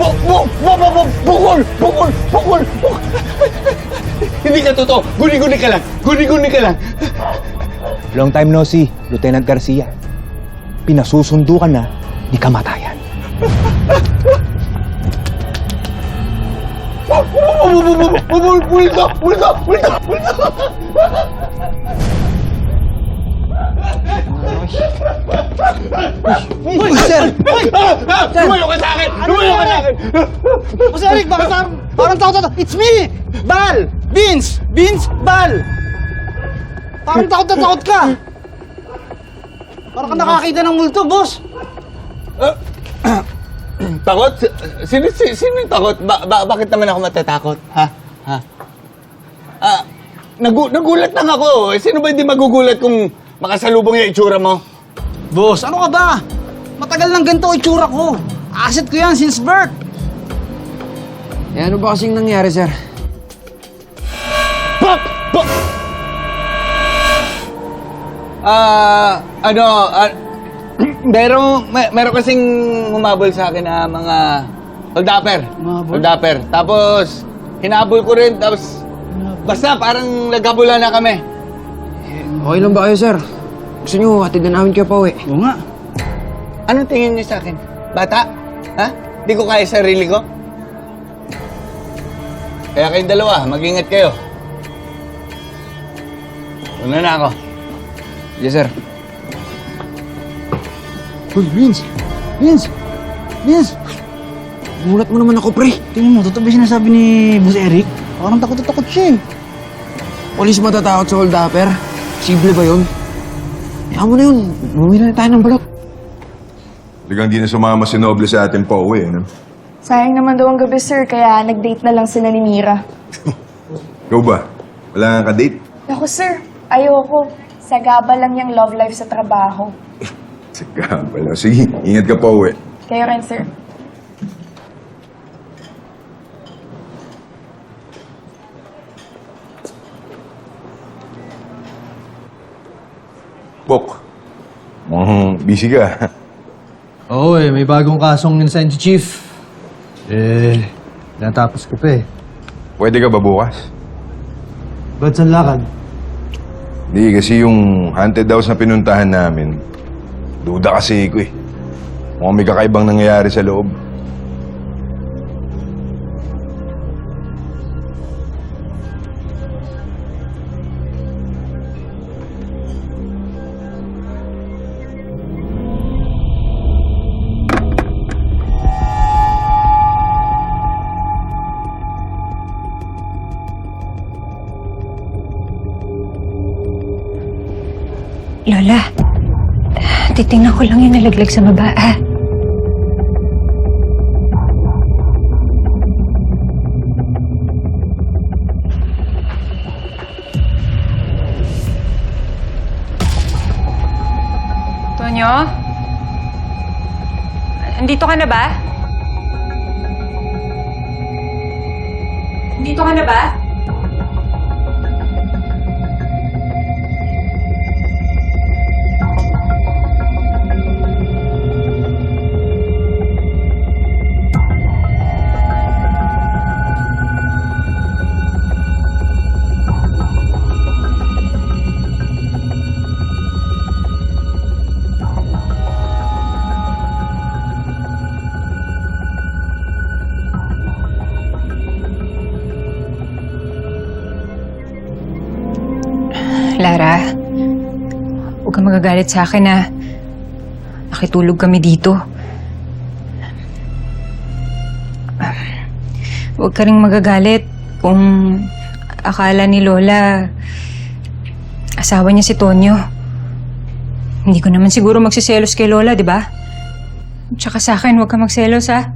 Bu- bu- bu- bu- bu- Bukol! Bukol! Bukol! Bukol! Hindi ka totoo! Guni-guni ka lang! Guni-guni ka lang! Long time no see, Lieutenant Garcia. Pinasusundo ka na ni kamatayan. Multo! Multo! Multo! Multo! Uy, sir! Uy! Ah! Lumayo ka sa akin! Lumayo ka sa akin! Boss Eric, bakit parang, parang takot na It's me! Bal! Vince! Vince! Bal! Parang takot na takot ka! Parang ka nakakita ng multo, boss! Takot? Sino, sino, sino yung takot? Ba, ba, bakit naman ako matatakot? Ha? Ha? Ah, nagu, nagulat lang ako. Eh, Sino ba hindi magugulat kung makasalubong yung itsura mo? Boss, ano ka ba? Matagal nang ganito itsura ko. Asset ko yan since birth. Eh, ano ba kasing nangyari, sir? Pop! Pop! Ah, ano, ah, meron, may, meron kasing humabol sa akin na mga holdapper. Humabol? Tapos, hinabol ko rin, tapos, basta parang nagkabulan na kami. Okay lang ba kayo, sir? Gusto nyo, hatid na namin kayo pa uwi. Oo nga. Anong tingin niyo sa akin? Bata? Ha? Di ko kaya sarili ko? Kaya kayong dalawa, mag-ingat kayo. Una na ako. Yes, sir. Uy, Vince! Vince! Vince! Mulat mo naman ako, pre. Tingnan mo, totoo ba sinasabi ni Boss Eric? Parang takot na takot siya eh. Polis matatakot sa hold-upper. Posible ba yun? Kaya mo na yun. Bumili na tayo ng balot. Biglang di na sumama si Noble sa atin pa uwi, ano? Sayang naman daw ang gabi, sir, kaya nag-date na lang sila ni Mira. Ikaw ba? Wala kang ka-date? Ako, sir, ayoko. Sagaba lang yung love life sa trabaho. Sige, pala. Sige, ingat ka pa uwi. Kayo rin, sir. Pok. Mukhang busy ka. Oo eh, may bagong kasong innocent chief. Eh, natapos ko pa eh. Pwede ka ba bukas? Ba't sa lakad? Hindi, kasi yung haunted house na pinuntahan namin, duda kasi ko eh. Mukhang may kakaibang nangyayari sa loob. Lola, titingnan ko lang yung nalaglag sa baba, ah. Tonyo? Andito ka na ba? Andito ka na ba? Lara, huwag kang magagalit sa akin na nakitulog kami dito. Huwag ka rin magagalit kung akala ni Lola asawa niya si Tonyo. Hindi ko naman siguro magsiselos kay Lola, di ba? Tsaka sa akin, huwag ka magselos, ha?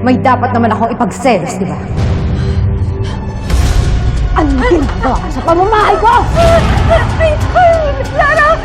May dapat naman akong ipagselos, di ba? Ano ginagawa sa pamamahay ko? Lara!